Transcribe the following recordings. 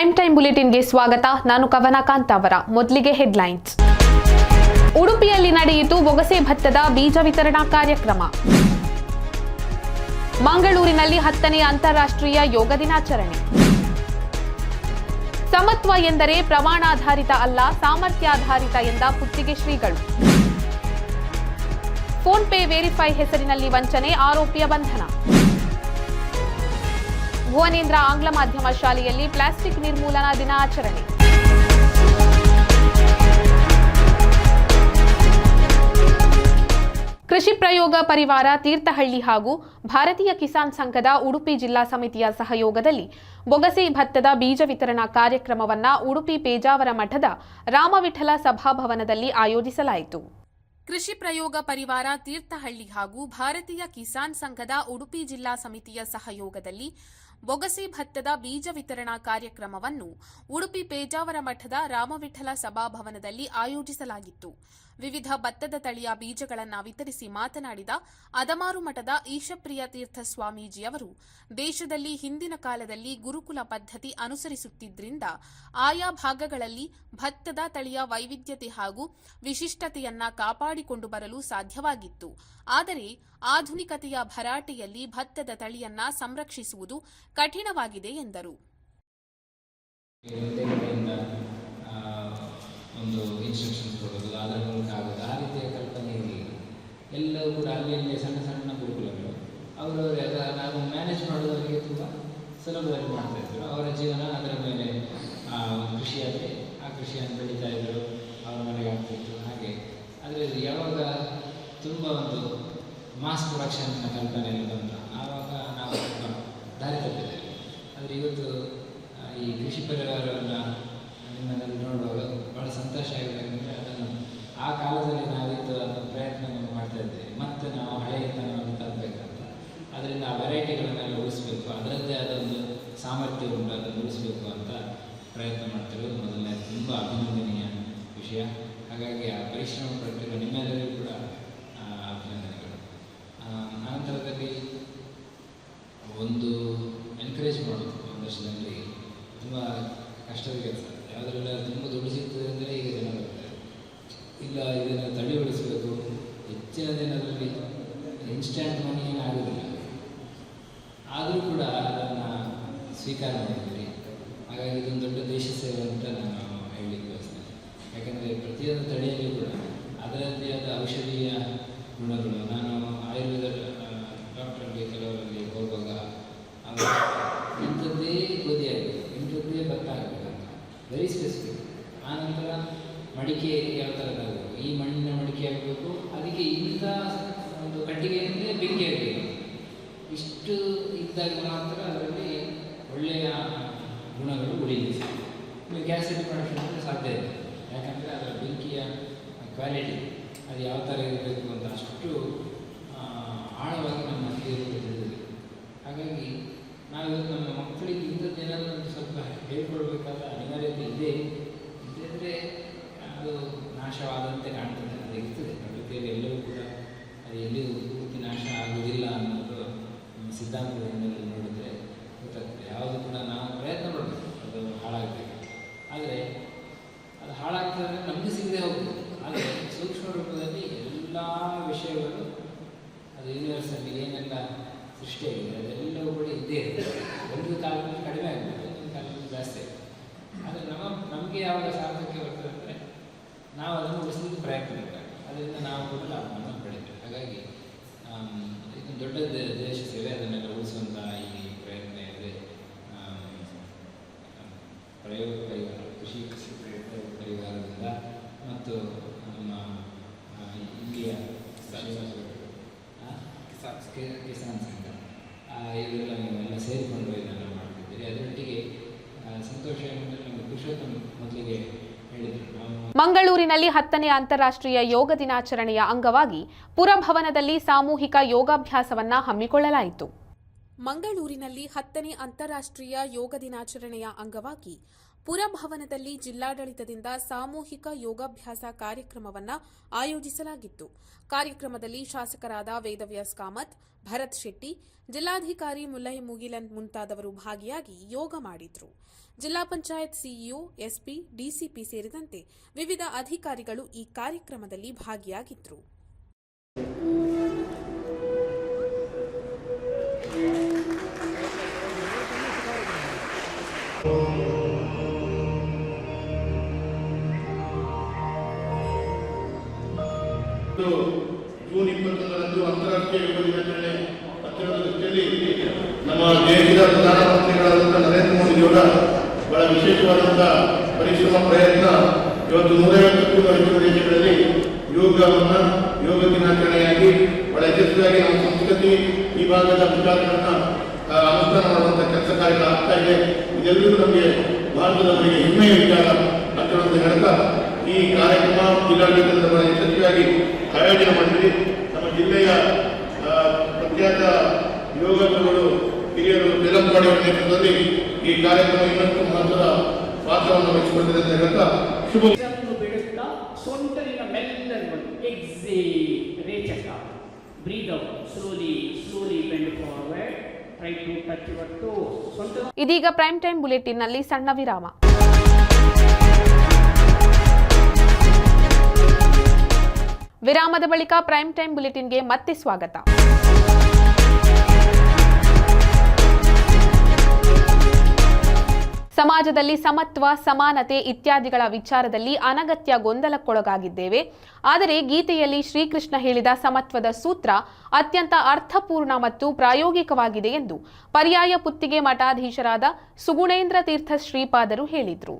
Prime time ಬುಲೆಟಿನ್ಗೆ ಸ್ವಾಗತ. ನಾನು ಕವನ ಅವರ. ಮೊದಲಿಗೆ ಹೆಡ್ಲೈನ್ಸ್. ಉಡುಪಿಯಲ್ಲಿ ನಡೆಯಿತು ಒಗಸೆ ಭತ್ತದ ಬೀಜ ವಿತರಣಾ ಕಾರ್ಯಕ್ರಮ. ಮಂಗಳೂರಿನಲ್ಲಿ ಹತ್ತನೇ ಅಂತಾರಾಷ್ಟ್ರೀಯ ಯೋಗ ದಿನಾಚರಣೆ. ಸಮತ್ವ ಎಂದರೆ ಪ್ರಮಾಣಾಧಾರಿತ ಅಲ್ಲ, ಸಾಮರ್ಥ್ಯಾಧಾರಿತ ಎಂದ ಪುತ್ತಿಗೆ ಶ್ರೀಗಳು. ಫೋನ್ ಪೇ ವೆರಿಫೈ ಹೆಸರಿನಲ್ಲಿ ವಂಚನೆ, ಆರೋಪಿಯ ಬಂಧನ. ಭುವನೇಂದ್ರ ಆಂಗ್ಲ ಮಾಧ್ಯಮ ಶಾಲೆಯಲ್ಲಿ ಪ್ಲಾಸ್ಟಿಕ್ ನಿರ್ಮೂಲನಾ ದಿನಾಚರಣೆ. ಕೃಷಿ ಪ್ರಯೋಗ ಪರಿವಾರ ತೀರ್ಥಹಳ್ಳಿ ಹಾಗೂ ಭಾರತೀಯ ಕಿಸಾನ್ ಸಂಘದ ಉಡುಪಿ ಜಿಲ್ಲಾ ಸಮಿತಿಯ ಸಹಯೋಗದಲ್ಲಿ ಬೊಗಸೆ ಭತ್ತದ ಬೀಜ ವಿತರಣಾ ಕಾರ್ಯಕ್ರಮವನ್ನ ಉಡುಪಿ ಪೇಜಾವರ ಮಠದ ರಾಮವಿಠಲ ಸಭಾಭವನದಲ್ಲಿ ಆಯೋಜಿಸಲಾಯಿತು. ಕೃಷಿ ಪ್ರಯೋಗ ಪರಿವಾರ ತೀರ್ಥಹಳ್ಳಿ ಹಾಗೂ ಭಾರತೀಯ ಕಿಸಾನ್ ಸಂಘದ ಉಡುಪಿ ಜಿಲ್ಲಾ ಸಮಿತಿಯ ಸಹಯೋಗದಲ್ಲಿ ಬೊಗಸೆ ಭತ್ತದ ಬೀಜ ವಿತರಣಾ ಕಾರ್ಯಕ್ರಮವನ್ನು ಉಡುಪಿ ಪೇಜಾವರ ಮಠದ ರಾಮವಿಠಲ ಸಭಾಭವನದಲ್ಲಿ ಆಯೋಜಿಸಲಾಗಿತ್ತು. ವಿವಿಧ ಭತ್ತದ ತಳಿಯ ಬೀಜಗಳನ್ನು ವಿತರಿಸಿ ಮಾತನಾಡಿದ ಅದಮಾರು ಮಠದ ಈಶಪ್ರಿಯ ತೀರ್ಥ ಸ್ವಾಮೀಜಿಯವರು ದೇಶದಲ್ಲಿ ಹಿಂದಿನ ಕಾಲದಲ್ಲಿ ಗುರುಕುಲ ಪದ್ಧತಿ ಅನುಸರಿಸುತ್ತಿದ್ದರಿಂದ ಆಯಾ ಭಾಗಗಳಲ್ಲಿ ಭತ್ತದ ತಳಿಯ ವೈವಿಧ್ಯತೆ ಹಾಗೂ ವಿಶಿಷ್ಟತೆಯನ್ನ ಕಾಪಾಡಿಕೊಂಡು ಬರಲು ಸಾಧ್ಯವಾಗಿತ್ತು. ಆದರೆ ಆಧುನಿಕತೆಯ ಭರಾಟೆಯಲ್ಲಿ ಭತ್ತದ ತಳಿಯನ್ನ ಸಂರಕ್ಷಿಸುವುದು ಕಠಿಣವಾಗಿದೆ ಎಂದರು. ಒಂದೇ ಇನ್ಸ್ಟ್ರಕ್ಷನ್ಸ್ ಕೊಡೋದು ಅದರ ಮೂಲಕ ಆಗೋದು ಆ ರೀತಿಯ ಕಲ್ಪನೆ ಇರಲಿಲ್ಲ ಎಲ್ಲವೂ ಕೂಡ ಅಲ್ಲಿ ಸಣ್ಣ ಸಣ್ಣ ಗುರುಕುಲಗಳು. ಅವರವರೆಲ್ಲ ನಾವು ಮ್ಯಾನೇಜ್ ಮಾಡೋದವರಿಗೆ ತುಂಬ ಸುಲಭವಾಗಿ ಮಾಡ್ತಾಯಿದ್ರು ಅವರ ಜೀವನ ಅದರ ಮೇಲೆ ಕೃಷಿಯಾದರೆ ಆ ಕೃಷಿಯನ್ನು ಬೆಳೀತಾ ಇದ್ದರು ಅವರ ಮನೆಗೆ ಆಗ್ತಿತ್ತು ಹಾಗೆ. ಆದರೆ ಯಾವಾಗ ತುಂಬ ಒಂದು ಮಾಸ್ ಪ್ರೊಡಕ್ಷನ್ ಕಲ್ಪನೆಯಲ್ಲಿ ಬಂದ ಆವಾಗ ನಾವು ಸ್ವಲ್ಪ ದಾರಿ ತಪ್ಪಿದ್ದೇವೆ ಆದರೆ ಇವತ್ತು ಆ, ಈ ಕೃಷಿ ಪರಿವಾರವನ್ನು ನಿಮ್ಮನ್ನೆಲ್ಲ ನೋಡುವಾಗ ಭಾಳ ಸಂತೋಷ ಆಗಿದೆ ಅಂದರೆ ಅದನ್ನು ಆ ಕಾಲದಲ್ಲಿ ನಾವಿದ್ದು ಅದನ್ನು ಪ್ರಯತ್ನವನ್ನು ಮಾಡ್ತಾ ಇದ್ದೇವೆ ಮತ್ತೆ ನಾವು ಹಳೆಯತನವನ್ನು ತರಬೇಕಂತ ಅದರಿಂದ ಆ ವೆರೈಟಿಗಳನ್ನೆಲ್ಲ ಉಳಿಸ್ಬೇಕು ಅದರದ್ದೇ ಆದ ಒಂದು ಸಾಮರ್ಥ್ಯ ಉಂಟು ಅದನ್ನು ಉಳಿಸ್ಬೇಕು ಅಂತ ಪ್ರಯತ್ನ ಮಾಡ್ತಿರೋದು ಮೊದಲನೇ ತುಂಬ ಅಭಿನಂದನೀಯ ವಿಷಯ ಹಾಗಾಗಿ ಆ ಪರಿಶ್ರಮ ಪಟ್ಟಿರುವ ನಿಮ್ಮೆಲ್ಲರಿಗೂ ಕೂಡ ಆ, ಅಭಿನಂದನೆಗಳು ಆ, ಅನಂತರದಲ್ಲಿ ಒಂದು ಎನ್ಕರೇಜ್ ಮಾಡೋದು ಒಂದಷ್ಟು ಜನರಿಗೆ ತುಂಬ ಕಷ್ಟದ ಕೆಲಸ ಯಾವುದರೆಲ್ಲ ತುಂಬ ದುಡ್ಡು ಸಿಗ್ತದೆ ಅಂದರೆ ಈಗ ಜನ ಬರ್ತಾರೆ ಇಲ್ಲ ಇದನ್ನು ತಡೆ ಉಳಿಸಬೇಕು ಹೆಚ್ಚಿನ ದಿನದಲ್ಲಿ ಇನ್ಸ್ಟ್ಯಾಂಟ್ ಮನಿ ಏನು ಆಗೋದಿಲ್ಲ ಆದರೂ ಕೂಡ ಅದನ್ನು ಮಾಡಿದ್ದೀರಿ ಹಾಗಾಗಿ ಇದೊಂದು ದೊಡ್ಡ ದೇಶ ಸೇವೆ ಅಂತ ನಾನು ಹೇಳಲಿಕ್ಕೆ ಬಯಸ್ತೇನೆ. ಯಾಕಂದರೆ ಪ್ರತಿಯೊಂದು ತಳಿಯಲ್ಲಿ ಕೂಡ ಅದರದ್ದೇ ಆದ ಔಷಧೀಯ ಗುಣಗಳು. ನಾನು ಆಯುರ್ವೇದ ಡಾಕ್ಟರ್ಗೆ ಕೆಲವರಲ್ಲಿ ಹೋಗುವಾಗ ಇಂಥದ್ದೇ ಗೋಧಿ ಆಗಬೇಕು ಇಂಥದ್ದೇ ಭತ್ತ ಆಗಬೇಕಂತ ವೆರಿ ಸ್ಪೆಸಿಫಿಕ್ ಆನಂತರ ಮಡಿಕೆ ಯಾವ ಥರದ್ದಾಗಬೇಕು ಈ ಮಣ್ಣಿನ ಮಡಿಕೆ ಆಗಬೇಕು. ಅದಕ್ಕೆ ಇಂಥ ಒಂದು ಕಟ್ಟಿಗೆಯಿಂದ ಬೆಂಕಿ ಆಗಬೇಕು ಇಷ್ಟು ಇದ್ದಾಗ ಮಾತ್ರ ಅದರಲ್ಲಿ ಒಳ್ಳೆಯ ಗುಣಗಳು ಉಳಿದಿದೆ. ನೀವು ಪ್ರೊಡಕ್ಷನ್ ಅಂದರೆ ಸಾಧ್ಯ ಇದೆ. ಯಾಕಂದರೆ ಅದರ ಬೆಂಕಿಯ ಕ್ವಾಲಿಟಿ ಅದು ಯಾವ ಥರ ಇರಬೇಕು ಅಂತ ಅಷ್ಟು ಆಳವಾಗಿ ನಮ್ಮ ತಿಳಿದಿದೆ ಹಾಗಾಗಿ ನಾವಿವತ್ತು ನಮ್ಮ ಮಕ್ಕಳಿಗೆ ಇಂಥದ್ದೇನಾದರೂ ಒಂದು ಸ್ವಲ್ಪ ಹೇಳ್ಕೊಡ್ಬೇಕಾದ ಅನಿವಾರ್ಯತೆ ಇದೆ ಇದ್ದರೆ ಅದು ನಾಶವಾದಂತೆ ಕಾಣ್ತದೆ ಅದು ಇರ್ತದೆ ಪ್ರಕೃತಿಯಲ್ಲಿ ಎಲ್ಲವೂ ಕೂಡ ಅದು ಎಲ್ಲಿಯೂ ಪೂರ್ತಿ ನಾಶ ಆಗುವುದಿಲ್ಲ ಅನ್ನೋದು ನಮ್ಮ ಸಿದ್ಧಾಂತದ ಹಿನ್ನೆಲೆ ನೋಡಿದರೆ ಗೊತ್ತಾಗ್ತದೆ ಯಾವುದು ಕೂಡ ನಾವು ಪ್ರಯತ್ನ ಪಡಬೇಕು ಅದು ಹಾಳಾಗಬೇಕು ಆದರೆ ಅದು ಹಾಳಾಗ್ತದೆ ಅಂದರೆ ನಮಗೆ ಸಿಗದೆ ಹೋಗ್ತದೆ ಆದರೆ ಸೂಕ್ಷ್ಮ ರೂಪದಲ್ಲಿ ಎಲ್ಲ ವಿಷಯಗಳು ಅದು ಯೂನಿವರ್ಸಲ್ಲಿ ಏನೆಲ್ಲ ಸೃಷ್ಟಿಯಾಗಿದೆ ಅದೆಲ್ಲವೂ ಕೂಡ ಇದ್ದೇ ಇರ್ತದೆ ಒಂದು ಕಾಲದಲ್ಲಿ ಕಡಿಮೆ ಆಗ್ಬೋದು, ಒಂದು ಕಾಲದಲ್ಲಿ ಜಾಸ್ತಿ ಆಗ್ತದೆ ಆದರೆ ನಮ್ಮ, ನಮಗೆ ಯಾವಾಗ ಸಾರ್ಥಕ್ಯ ಬರ್ತದೆ ಅಂದರೆ ನಾವು ಅದನ್ನು ಉಳಿಸಲಿಕ್ಕೆ ಪ್ರಯತ್ನ ಮಾಡಬೇಕು ಅದರಿಂದ ನಾವು ಕೂಡ ಲಾಭವನ್ನು ಪಡಿತೇವೆ ಹಾಗಾಗಿ ಇದು ದೊಡ್ಡ ದೇಶ ಸೇವೆ, ಅದನ್ನೆಲ್ಲ ಉಳಿಸುವಂಥ ಈ ಪ್ರಯತ್ನ ಇದೆ ಆಮ್, ಪ್ರಯೋಗ ಪರಿವಾರ ಕೃಷಿ ಕೃಷಿ ಪ್ರಯೋಗ ಪರಿವಾರದಿಂದ ಮತ್ತು ನಮ್ಮ ಆ, ಇಲ್ಲಿಯ ಆ, ಕಿಸಾ- ಕಿಸಾನ್ ಸಂಘ ಇದೆಲ್ಲ ನೀವೆಲ್ಲ ಸೇರಿಕೊಂಡು ಇದನ್ನು ಮಾಡ್ತಿದ್ದೀರಿ. ಅದರೊಟ್ಟಿಗೆ ಸಂತೋಷ ಏನಂದರೆ ನಮ್ಮ ಪುರುಷೋತ್ತಮ ಮೊದಲಿಗೆ ಹೇಳಿದರು. ಮಂಗಳೂರಿನಲ್ಲಿ ಹತ್ತನೇ ಅಂತಾರಾಷ್ಟ್ರೀಯ ಯೋಗ ದಿನಾಚರಣೆಯ ಅಂಗವಾಗಿ ಪುರಭವನದಲ್ಲಿ ಸಾಮೂಹಿಕ ಯೋಗಾಭ್ಯಾಸವನ್ನ ಹಮ್ಮಿಕೊಳ್ಳಲಾಯಿತು. ಮಂಗಳೂರಿನಲ್ಲಿ ಹತ್ತನೇ ಅಂತಾರಾಷ್ಟ್ರೀಯ ಯೋಗ ದಿನಾಚರಣೆಯ ಅಂಗವಾಗಿ ಪುರಭವನದಲ್ಲಿ ಜಿಲ್ಲಾಡಳಿತದಿಂದ ಸಾಮೂಹಿಕ ಯೋಗಾಭ್ಯಾಸ ಕಾರ್ಯಕ್ರಮವನ್ನು ಆಯೋಜಿಸಲಾಗಿತ್ತು. ಕಾರ್ಯಕ್ರಮದಲ್ಲಿ ಶಾಸಕರಾದ ವೇದವ್ಯಾಸ್ ಕಾಮತ್, ಭರತ್ ಶೆಟ್ಟಿ, ಜಿಲ್ಲಾಧಿಕಾರಿ ಮುಲ್ಲೈ ಮುಗಿಲನ್ ಮುಂತಾದವರು ಭಾಗಿಯಾಗಿ ಯೋಗ ಮಾಡಿದ್ರು. ಜಿಲ್ಲಾ ಪಂಚಾಯತ್ ಸಿಇಒ, ಎಸ್ಪಿ, ಡಿಸಿಪಿ ಸೇರಿದಂತೆ ವಿವಿಧ ಅಧಿಕಾರಿಗಳು ಈ ಕಾರ್ಯಕ್ರಮದಲ್ಲಿ ಭಾಗಿಯಾಗಿದ್ರು. ಯಶಸ್ವಿಯಾಗಿ ನಮ್ಮ ಸಂಸ್ಕೃತಿ ಈ ಭಾಗದ ವಿಚಾರಗಳನ್ನ ಅನುಷ್ಠಾನ ಮಾಡುವಂಥ ಕೆಲಸ ಕಾರ್ಯಗಳು ಆಗ್ತಾ ಇದೆ. ಇದೆಲ್ಲರೂ ನಮಗೆ ಭಾರತದವರಿಗೆ ಹೆಮ್ಮೆಯ ವಿಚಾರ. ಅಂತ ಹೇಳ್ತಾ, ಈ ಕಾರ್ಯಕ್ರಮ ಜಿಲ್ಲಾಡಳಿತದ ಯಶಸ್ವಿಯಾಗಿ ಆಯೋಜನೆ ಮಾಡಿದ್ವಿ. ನಮ್ಮ ಜಿಲ್ಲೆಯ ಪ್ರಖ್ಯಾತ ಯೋಗಗಳು ಹಿರಿಯರು ಬೆಲಂಪಾಡಿಯವರ ನೇತೃತ್ವದಲ್ಲಿ ಈ ಕಾರ್ಯಕ್ರಮ ಇನ್ನಷ್ಟು ಮಹತ್ವದ ಪಾತ್ರವನ್ನು ವಹಿಸಿಕೊಂಡಿದೆ ಅಂತ ಹೇಳ್ತಾ, ಶುಭ ಸೊಂಟಲಿನ ಮೆಲ್ಲನ್ನು ಎಕ್ಸೇ, ರೇಚಕ. ಇದೀಗ ಪ್ರೈಮ್ ಟೈಮ್ ಬುಲೆಟಿನ್ನಲ್ಲಿ ಸಣ್ಣ ವಿರಾಮ. ವಿರಾಮದ ಬಳಿಕ ಪ್ರೈಮ್ ಟೈಮ್ ಬುಲೆಟಿನ್ಗೆ ಮತ್ತೆ ಸ್ವಾಗತ. ಸಮಾಜದಲ್ಲಿ ಸಮತ್ವ, ಸಮಾನತೆ ಇತ್ಯಾದಿಗಳ ವಿಚಾರದಲ್ಲಿ ಅನಗತ್ಯ ಗೊಂದಲಕ್ಕೊಳಗಾಗಿದ್ದೇವೆ. ಆದರೆ ಗೀತೆಯಲ್ಲಿ ಶ್ರೀಕೃಷ್ಣ ಹೇಳಿದ ಸಮತ್ವದ ಸೂತ್ರ ಅತ್ಯಂತ ಅರ್ಥಪೂರ್ಣ ಮತ್ತು ಪ್ರಾಯೋಗಿಕವಾಗಿದೆ ಎಂದು ಪರ್ಯಾಯ ಪುತ್ತಿಗೆ ಮಠಾಧೀಶರಾದ ಸುಗುಣೇಂದ್ರ ತೀರ್ಥ ಶ್ರೀಪಾದರು ಹೇಳಿದರು.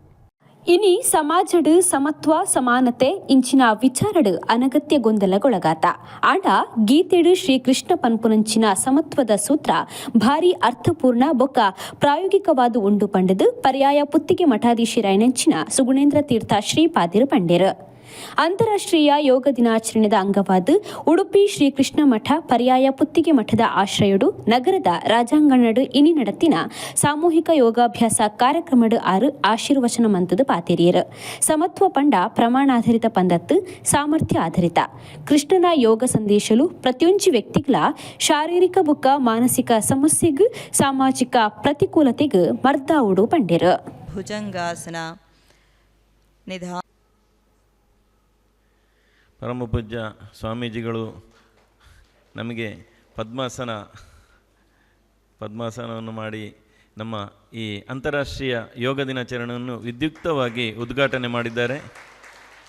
ಇನಿ ಸಮಾಜಡ್ ಸಮತ್ವ, ಸಮಾನತೆ ಇಂಚಿನ ವಿಚಾರಡ್ ಅನಗತ್ಯ ಗೊಂದಲಗೊಳಗಾತ. ಆಂಡ ಗೀತೆಡ್ ಶ್ರೀಕೃಷ್ಣ ಪನ್ಪುನಂಚಿನ ಸಮತ್ವದ ಸೂತ್ರ ಭಾರಿ ಅರ್ಥಪೂರ್ಣ ಬೊಕ್ಕ ಪ್ರಾಯೋಗಿಕವಾದ ಉಂಡು ಪಂಡದು ಪರ್ಯಾಯ ಪುತ್ತಿಗೆ ಮಠಾಧೀಶರಾಯನಂಚಿನ ಸುಗುಣೇಂದ್ರ ತೀರ್ಥ ಶ್ರೀಪಾದಿರು ಪಂಡೇರು. ಅಂತಾರಾಷ್ಟ್ರೀಯ ಯೋಗ ದಿನಾಚರಣೆದ ಅಂಗವಾದ ಉಡುಪಿ ಶ್ರೀಕೃಷ್ಣ ಮಠ ಪರ್ಯಾಯ ಪುತ್ತಿಗೆ ಮಠದ ಆಶ್ರಯಡು ನಗರದ ರಾಜಾಂಗಣಡು ಇನಿ ನಡತಿನ ಸಾಮೂಹಿಕ ಯೋಗಾಭ್ಯಾಸ ಕಾರ್ಯಕ್ರಮಡು ಆರು ಆಶೀರ್ವಚನ ಮಂತದ ಪಾತೇರಿಯರು. ಸಮತ್ವ ಪಂಡ ಪ್ರಮಾಣಾಧಾರಿತ ಪಂದತ್ತು ಸಾಮರ್ಥ್ಯ ಆಧಾರಿತ. ಕೃಷ್ಣನ ಯೋಗ ಸಂದೇಶಲು ಪ್ರತಿಯೊಂದು ವ್ಯಕ್ತಿಗಳ ಶಾರೀರಿಕ ಬುಕ್ಕ ಮಾನಸಿಕ ಸಮಸ್ಯೆಗೂ ಸಾಮಾಜಿಕ ಪ್ರತಿಕೂಲತೆಗೂ ಮರ್ದಾವುಡು ಪಂಡಿರು. ಭುಜಂಗಾಸನ ನಿಧಾ ಪರಮ ಪೂಜ್ಯ ಸ್ವಾಮೀಜಿಗಳು, ನಮಗೆ ಪದ್ಮಾಸನ, ಪದ್ಮಾಸನವನ್ನು ಮಾಡಿ ನಮ್ಮ ಈ ಅಂತಾರಾಷ್ಟ್ರೀಯ ಯೋಗ ದಿನಾಚರಣೆಯನ್ನು ವಿದ್ಯುಕ್ತವಾಗಿ ಉದ್ಘಾಟನೆ ಮಾಡಿದ್ದಾರೆ,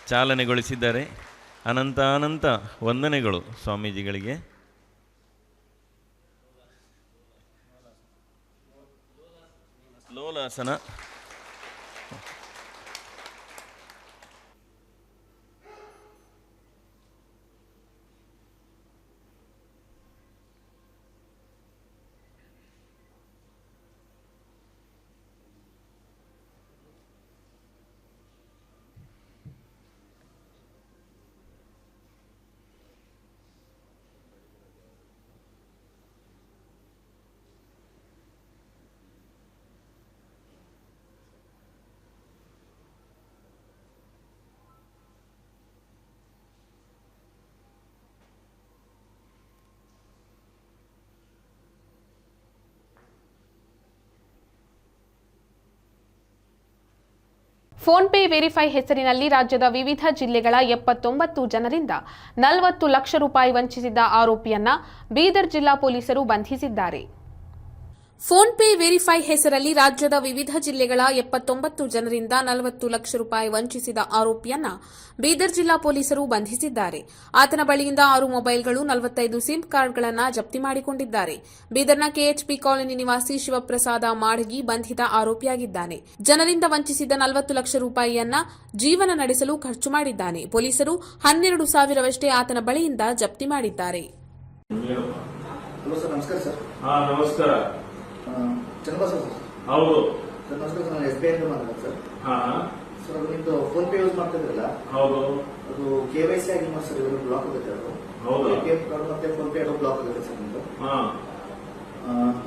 ಚಾಲನೆಗೊಳಿಸಿದ್ದಾರೆ. ಅನಂತ ಅನಂತ ವಂದನೆಗಳು ಸ್ವಾಮೀಜಿಗಳಿಗೆ. ಲೋಲಾಸನ ಫೋನ್ಪೇ ವೆರಿಫೈ ಹೆಸರಿನಲ್ಲಿ ರಾಜ್ಯದ ವಿವಿಧ ಜಿಲ್ಲೆಗಳ ಎಪ್ಪತ್ತೊಂಬತ್ತು ಜನರಿಂದ ನಲವತ್ತು ಲಕ್ಷ ರೂಪಾಯಿ ವಂಚಿಸಿದ್ದ ಆರೋಪಿಯನ್ನ ಬೀದರ್ ಜಿಲ್ಲಾ ಪೊಲೀಸರು ಬಂಧಿಸಿದ್ದಾರೆ. ಫೋನ್ಪೇ ವೆರಿಫೈ ಹೆಸರಲ್ಲಿ ರಾಜ್ಯದ ವಿವಿಧ ಜಿಲ್ಲೆಗಳ ಎಪ್ಪತ್ತೊಂಬತ್ತು ಜನರಿಂದ ನಲವತ್ತು ಲಕ್ಷ ರೂಪಾಯಿ ವಂಚಿಸಿದ ಆರೋಪಿಯನ್ನ ಬೀದರ್ ಜಿಲ್ಲಾ ಪೊಲೀಸರು ಬಂಧಿಸಿದ್ದಾರೆ. ಆತನ ಬಳಿಯಿಂದ ಆರು ಮೊಬೈಲ್ಗಳು ನಲವತ್ತೈದು ಸಿಮ್ ಕಾರ್ಡ್ಗಳನ್ನು ಜಪ್ತಿ ಮಾಡಿಕೊಂಡಿದ್ದಾರೆ. ಬೀದರ್ನ ಕೆಎಚ್ಪಿ ಕಾಲೋನಿ ನಿವಾಸಿ ಶಿವಪ್ರಸಾದ ಮಾಡಗಿ ಬಂಧಿತ ಆರೋಪಿಯಾಗಿದ್ದಾನೆ. ಜನರಿಂದ ವಂಚಿಸಿದ ನಲವತ್ತು ಲಕ್ಷ ರೂಪಾಯಿಯನ್ನ ಜೀವನ ನಡೆಸಲು ಖರ್ಚು ಮಾಡಿದ್ದಾನೆ. ಪೊಲೀಸರು ಹನ್ನೆರಡು ಸಾವಿರವಷ್ಟೇ ಆತನ ಬಳಿಯಿಂದ ಜಪ್ತಿ ಮಾಡಿದ್ದಾರೆ. ಹಲೋ ಸರ್ ನಮಸ್ಕಾರ ಸರ್ ಹಾ ನಮಸ್ಕಾರ ಆ, ಚನ್ನಬಸವ ಹೌದು. ಸರ್ ನಾನು ಎಸ್ ಬಿ ಐ ಮಾತಾಡೋದು ಸರ್. ಹಾ. ಸರ್ ಅದು ನಿಮ್ದು ಫೋನ್ ಪೇ ಯೂಸ್ ಮಾಡ್ತಿದ್ರಲ್ಲ ಹೌದು. ಅದು ಕೆ ವೈ ಸಿ ಆಗಿಲ್ಲ ಸರ್ ಬ್ಲಾಕ್ ಆಗುತ್ತೆ ಅದು. ಹೌದು. ಎಂ ಕಾರ್ಡ್ ಮತ್ತೆ ಫೋನ್ ಪೇ ಅದು ಬ್ಲಾಕ್ ಆಗುತ್ತೆ ಸರ್ ನಿಮ್ದು. ಹಾ.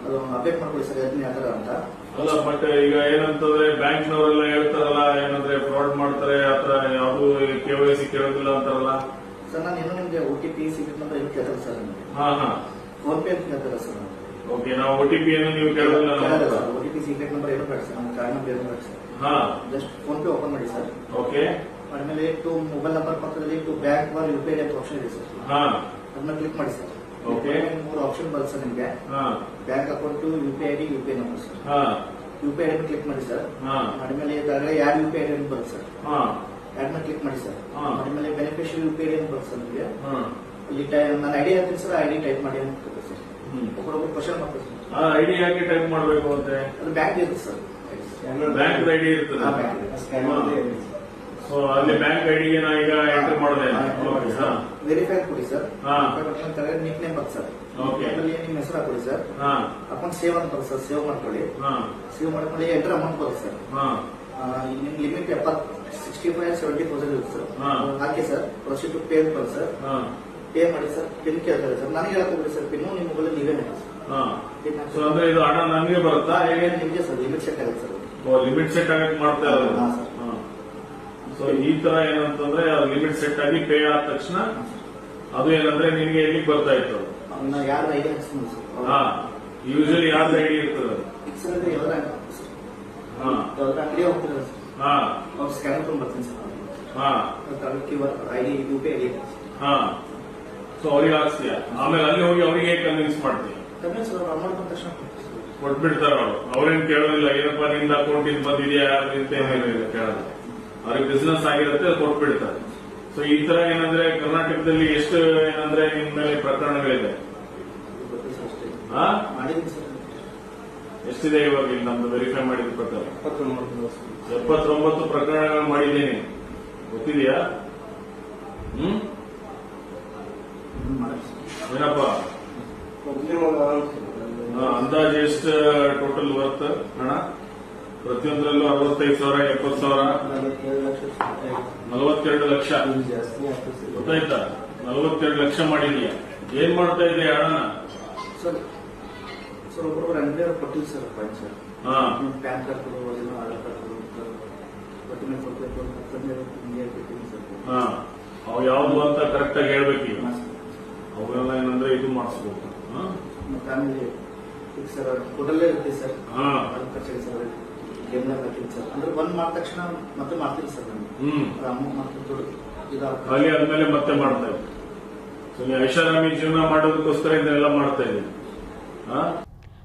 ಅದು ಅಪ್ಡೇಟ್ ಮಾಡ್ಕೊಳ್ಳಿ ಸರ್ ಅದನ್ನ ಯಾವ ಥರ ಅಂತ. ಅಲ್ಲ ಬಟ್ ಈಗ ಏನಂತಂದ್ರೆ ಬ್ಯಾಂಕ್ನವರೆಲ್ಲ ಹೇಳ್ತಾರಲ್ಲ ಏನಂದ್ರೆ ಫ್ರಾಡ್ ಮಾಡ್ತಾರೆ ಆತರ ಯಾವುದು ಕೆ ವೈ ಸಿ ಕೇಳೋದಿಲ್ಲ ಅಂತಾರಲ್ಲ. ಸರ್ ನಾನು ಇನ್ನೂ ನಿಮಗೆ O T P secret number ಏನು ಕೇಳ್ತಾರೆ ಸರ್ ನಿಮಗೆ. ಹಾ ಹಾ. ಫೋನ್ ಪೇ ಅಂತ ಕೇಳ್ತಾರೆ ಸರ್? ಓಕೆ ನಾವು ಒ ಟಿ ಪಿ ಅನ್ನು ನೀವು ಕೇಳಲ್ಲ ಓಟಿಪಿ ಸೀಕ್ರೆಟ್ ನಂಬರ್ ಏನು ಬೇಡ ಸರ್ ನಮ್ಮ ಕಾರ್ಡ್ ನಂಬರ್ ಏನು ಬೇಡ ಸರ್ ಹಾ. ಜಸ್ಟ್ ಫೋನ್ ಪೇ ಓಪನ್ ಮಾಡಿ ಸರ್. ಓಕೆ ಆಮೇಲೆ ಟು ಮೊಬೈಲ್ ನಂಬರ್ ಪಕ್ಕದಲ್ಲಿ to bank U P I I ಅಂತ ಆಪ್ಷನ್ ಇದೆ ಸರ್. ಹಾ. ಅದನ್ನ ಕ್ಲಿಕ್ ಮಾಡಿ ಸರ್. ಓಕೆ ಮೂರು ಆಪ್ಷನ್ ಬರುತ್ತೆ ಸರ್ ನಿಮಗೆ. ಹಾ. Bank account U P I D U P I number sir. ಹಾ. U P I D click ಮಾಡಿ ಸರ್. ಹಾ. ಆಮೇಲೆ ಇದಾಗಲೇ ಯಾರು ಯು ಪಿ ಐ ಡಿ ಅಂತ ಬರುತ್ತೆ ಸರ್. ಹಾ. ಯಾರನ್ನ ಕ್ಲಿಕ್ ಮಾಡಿ ಸರ್. ಆಮೇಲೆ beneficiary U P I D ಅಂತ ಬರುತ್ತೆ ಸರ್ ನಿಮಗೆ. ಹಾ. ಇಲ್ಲಿ ನನ್ನ ನಾನು ಐಡಿ ಹೇಳ್ತೀನಿ ಸರ್ ಐಡಿ ಟೈಪ್ ಮಾಡಿ ಅಂತ ಸರ್. ಒಬ್ಬರೊಬ್ಬರು ಕ್ವಶನ್ ಸರ್ ಆ ಐಡಿ ಹಾಕಿ ಟೈಪ್ ಮಾಡಬೇಕು ಅಂತೆ? ಅದು ಬ್ಯಾಂಕ್ ಇರುತ್ತೆ ಸರ್. ಬ್ಯಾಂಕ್ ಐಡಿ ಇರ್ತದೆ ಇದೆ. ಸೊ ಅಲ್ಲಿ ಬ್ಯಾಂಕ್ ಐಡಿ ನಾ ಈಗ ಎಂಟರ್ ಮಾಡಿದೆ ಹಾ ವೆರಿಫೈ ಕೊಡಿ ಸರ್. ಹಾ. ನಿಕ್ ನೇಮ್ ಬರುತ್ತೆ ಸರ್. ಆಮೇಲೆ ನಿಮ್ಮ ಹೆಸರು ಹಾಕೊಳ್ಳಿ ಸರ್. ಹಾ. ಅಕೌಂಟ್ ಸೇವ್ ಅಂತ ಸರ್. ಸೇವ್ ಮಾಡ್ಕೊಳ್ಳಿ. ಹಾ. ಸೇವ್ ಮಾಡ್ಕೊಳ್ಳಿ. ಎಂಟರ್ ಅಮೌಂಟ್ ಬರುತ್ತೆ ಸರ್. ಹಾ. ನಿಮ್ ಲಿಮಿಟ್ ಎಪ್ಪತ್ತು ಸಿಕ್ಸ್ಟಿ ಫೈವ್ ಸೆವೆಂಟಿ ಪರ್ಸೆಂಟ್ ಇರುತ್ತೆ ಸರ್. ಹಾ. ಹಾಕಿ ಸರ್. ಪ್ರೊಸೀಡ್ ಟು ಪೇ ಅಂತ ಸರ್. ಹಾ. ಪೇ ಮಾಡಿ ಸರ್ ಪಿನ್ ಕೇಳ್ತಾರೆ ಸರ್. ನನಗೆ ಹೇಳ್ತಾರೆ ಸರ್ ಪಿನ್ನು ನಿಮ್ಮ ಮೊಬೈಲ್ ನೀವೇ ಮಾಡಿ ಸರ್. ಹಾ. ಸೊ ಅಂದ್ರೆ ಇದು ಹಣ ನನಗೆ ಬರುತ್ತಾ? ಹೇಗೆ ನಿಮಗೆ ಸರ್ ಲಿಮಿಟ್ ಸೆಟ್ ಆಗುತ್ತೆ ಸರ್. ಲಿಮಿಟ್ ಸೆಟ್ ಆಗಕ್ಕೆ ಮಾಡ್ತಾ ಇರೋದು? ಹಾ, ಸರ್. ಸೊ ಈ ತರ ಏನಂತಂದ್ರೆ ಲಿಮಿಟ್ ಸೆಟ್ ಆಗಿ ಪೇ ಆದ ತಕ್ಷಣ ಅದು ಏನಂದ್ರೆ ನಿಮಗೆ ಎಲ್ಲಿಗೆ ಬರ್ತಾ ಇತ್ತು? ಅದು? ಅವನ್ನ ಯಾರು ಐಡಿ ಹಾಕ್ಸ್ಕೊಂಡು ಸರ್. ಹಾ. ಯೂಶಲಿ ಯಾರ್ದು ಐಡಿ ಇರ್ತದೆ? ಫಿಕ್ಸ್ ಅಂದ್ರೆ ಯಾವ್ದಾರ ಅಂಗಡಿ ಸರ್. ಹಾ. ಯಾವ್ದಾರ ಅಂಗಡಿ ಹೋಗ್ತಿದ್ದಾರೆ ಸರ್. ಹಾ. ಅವ್ರು ಸ್ಕ್ಯಾನರ್ ತಗೊಂಡ್ ಬರ್ತೀನಿ ಸರ್. ಹಾ. Q R ID U P I ID. So ಅವ್ರಿಗೆ ಆಸ್ತಿಯ ಆಮೇಲೆ ಅಲ್ಲಿ ಹೋಗಿ ಅವರಿಗೆ ಕನ್ವಿನ್ಸ್ ಮಾಡ್ತೀಯ ಕನ್ವಿನ್ಸ್ ತಕ್ಷಣ ಕೊಟ್ಬಿಡ್ತಾರ ಅವರು. ಅವ್ರೇನ್ ಕೇಳೋದಿಲ್ಲ ಏನಪ್ಪ ನಿಂದ ಅಕೌಂಟ್ ಇಂದ ಬಂದಿದೆಯಾ ಅಂತ ಏನೇನಿಲ್ಲ ಕೇಳೋದು. ಅವ್ರಿಗೆ ಬಿಸ್ನೆಸ್ ಆಗಿರುತ್ತೆ ಕೊಟ್ಬಿಡ್ತಾರೆ. ಸೊ ಈ ತರ ಏನಂದ್ರೆ ಕರ್ನಾಟಕದಲ್ಲಿ ಎಷ್ಟು ಏನಂದ್ರೆ ನಿಮ್ ಮೇಲೆ ಪ್ರಕರಣಗಳಿದೆ? ಎಷ್ಟಿದೆ ಇವಾಗ ಇಲ್ಲಿ ನಮ್ದು ವೆರಿಫೈ ಮಾಡಿದ ಪ್ರಕಾರ? ಎಪ್ಪತ್ತೊಂಬತ್ತು ಪ್ರಕರಣಗಳು ಮಾಡಿದ್ದೀನಿ. ಗೊತ್ತಿದೆಯಾ? ಹ್ಮ್? ಏನಪ್ಪ? ಅಂದಾಜು ಎಷ್ಟು ಟೋಟಲ್ ವರ್ತ್ ಹಣ? ಪ್ರತಿಯೊಂದರಲ್ಲೂ ಅರವತ್ತೈದು ಸಾವಿರ ಎಪ್ಪತ್ತು ಸಾವಿರ? ನಲವತ್ತೆರಡು ಲಕ್ಷ. ಗೊತ್ತಾಯ್ತಾ? ನಲವತ್ತೆರಡು ಲಕ್ಷ ಮಾಡಿದೀಯ. ಏನ್ ಮಾಡ್ತಾ ಇದೆ ಹಣನ ಸರ್ ಸರ್ ಒಬ್ಬೊಬ್ಬರು ಅಂಗಡಿ ಕೊಟ್ಟಿಲ್ಲ sir point sir pan card ಕೊಡೋದು ಆಧಾರ್ ಕಾರ್ಡ್ ಕೊಡೋದು ಡಾಕ್ಯುಮೆಂಟ್ ಕೊಡ್ಬೇಕು ತಂದೆ ಹಿಂಗೆ ಕೊಟ್ಟಿದ್ದೀನಿ ಸರ್. ಹಾ. ಅವು ಯಾವುದು ಅಂತ ಕರೆಕ್ಟಾಗಿ ಹೇಳ್ಬೇಕು ಈಗ. ಅವೆಲ್ಲ ಏನಂದ್ರೆ ಇದು ಮಾಡಿಸ್ಬೇಕು. ಹಾ? ಮತ್ತೆ ಆಮೇಲೆ ಈಗ ಸರ್ ಹೋಟೆಲ್ಲೇ ಇರ್ತೀವಿ ಸರ್. ಹಾ. ಅದು ಖರ್ಚಾಗಿ ಸರ್ ಗೇಮ್ನಾಗ ಹಾಕಿಲ್ಲ ಸರ್. ಅಂದ್ರೆ ಬಂದ್ ಮಾಡಿದ ತಕ್ಷಣ ಮತ್ತೆ ಮಾಡ್ತೀನಿ ಸರ್ ನಾನು ಹ್ಮ್. ಅದು ಅಮೌಂಟ್ ಮಾಡ್ತೀನಿ ದುಡ್ಡು ಇದಾಗ್ತದೆ ಖಾಲಿ ಆದ್ಮೇಲೆ ಮತ್ತೆ ಮಾಡ್ತಾ ಇದ್ದೀನಿ ಸೊ ನೀವು ಐಷಾರಾಮಿ ಜೀವನ ಮಾಡೋದಕ್ಕೋಸ್ಕರ ಇದನ್ನೆಲ್ಲ ಮಾಡ್ತಾ ಇದ್ದೀನಿ ಹಾ?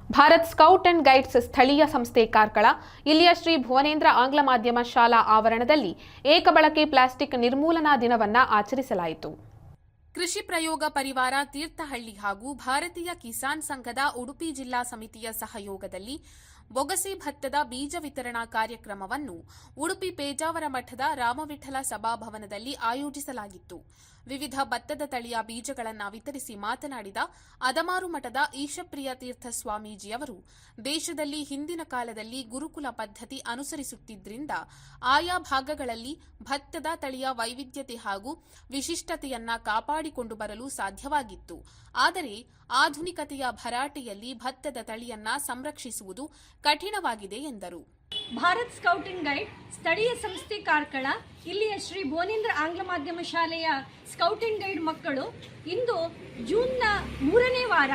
ಭಾರತ್ ಸ್ಕೌಟ್ ಅಂಡ್ ಗೈಡ್ಸ್ ಸ್ಥಳೀಯ ಸಂಸ್ಥೆ ಕಾರ್ಕಳ ಇಲ್ಲಿಯ ಶ್ರೀ ಭುವನೇಂದ್ರ ಆಂಗ್ಲ ಮಾಧ್ಯಮ ಶಾಲಾ ಆವರಣದಲ್ಲಿ ಏಕಬಳಕೆ ಪ್ಲಾಸ್ಟಿಕ್ ನಿರ್ಮೂಲನಾ ದಿನವನ್ನ ಆಚರಿಸಲಾಯಿತು. ಕೃಷಿ ಪ್ರಯೋಗ ಪರಿವಾರ ತೀರ್ಥಹಳ್ಳಿ ಹಾಗೂ ಭಾರತೀಯ ಕಿಸಾನ್ ಸಂಘದ ಉಡುಪಿ ಜಿಲ್ಲಾ ಸಮಿತಿಯ ಸಹಯೋಗದಲ್ಲಿ ಬೊಗಸೆ ಭತ್ತದ ಬೀಜ ವಿತರಣಾ ಕಾರ್ಯಕ್ರಮವನ್ನು ಉಡುಪಿ ಪೇಜಾವರ ಮಠದ ರಾಮವಿಠಲ ಸಭಾಭವನದಲ್ಲಿ ಆಯೋಜಿಸಲಾಗಿತ್ತು. ವಿವಿಧ ಭತ್ತದ ತಳಿಯ ಬೀಜಗಳನ್ನು ವಿತರಿಸಿ ಮಾತನಾಡಿದ ಅದಮಾರು ಮಠದ ಈಶಪ್ರಿಯ ತೀರ್ಥ ಸ್ವಾಮೀಜಿಯವರು, ದೇಶದಲ್ಲಿ ಹಿಂದಿನ ಕಾಲದಲ್ಲಿ ಗುರುಕುಲ ಪದ್ಧತಿ ಅನುಸರಿಸುತ್ತಿದ್ದರಿಂದ ಆಯಾ ಭಾಗಗಳಲ್ಲಿ ಭತ್ತದ ತಳಿಯ ವೈವಿಧ್ಯತೆ ಹಾಗೂ ವಿಶಿಷ್ಟತೆಯನ್ನ ಕಾಪಾಡಿಕೊಂಡು ಬರಲು ಸಾಧ್ಯವಾಗಿತ್ತು. ಆದರೆ ಆಧುನಿಕತೆಯ ಭರಾಟೆಯಲ್ಲಿ ಭತ್ತದ ತಳಿಯನ್ನ ಸಂರಕ್ಷಿಸುವುದು ಕಠಿಣವಾಗಿದೆ ಎಂದರು. ಭಾರತ್ ಸ್ಕೌಟಿಂಗ್ ಗೈಡ್, ಸ್ಥಳೀಯ ಸಂಸ್ಥೆ ಕಾರ್ಕಳ, ಇಲ್ಲಿಯ ಶ್ರೀ ಭುವನೇಂದ್ರ ಆಂಗ್ಲ ಮಾಧ್ಯಮ ಶಾಲೆಯ ಸ್ಕೌಟಿಂಗ್ ಗೈಡ್ ಮಕ್ಕಳು ಇಂದು ಜೂನ್ನ ಮೂರನೇ ವಾರ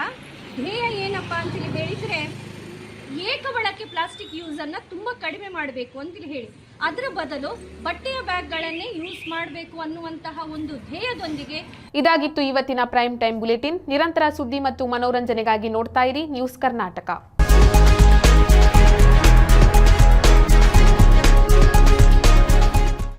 ಧ್ಯೇಯ ಏನಪ್ಪ ಅಂತೇಳಿ ಹೇಳಿದರೆ ಏಕ ಬಳಕೆ ಪ್ಲಾಸ್ಟಿಕ್ ಯೂಸನ್ನು ತುಂಬ ಕಡಿಮೆ ಮಾಡಬೇಕು ಅಂತೇಳಿ ಹೇಳಿ. ಅದರ ಬದಲು ಬಟ್ಟೆಯ ಬ್ಯಾಗ್ಗಳನ್ನೇ ಯೂಸ್ ಮಾಡಬೇಕು ಅನ್ನುವಂತಹ ಒಂದು ಧ್ಯೇಯದೊಂದಿಗೆ ಇದಾಗಿತ್ತು ಇವತ್ತಿನ ಪ್ರೈಮ್ ಟೈಮ್ ಬುಲೆಟಿನ್. ನಿರಂತರ ಸುದ್ದಿ ಮತ್ತು ಮನೋರಂಜನೆಗಾಗಿ ನೋಡ್ತಾ ಇರಿ ನ್ಯೂಸ್ ಕರ್ನಾಟಕ.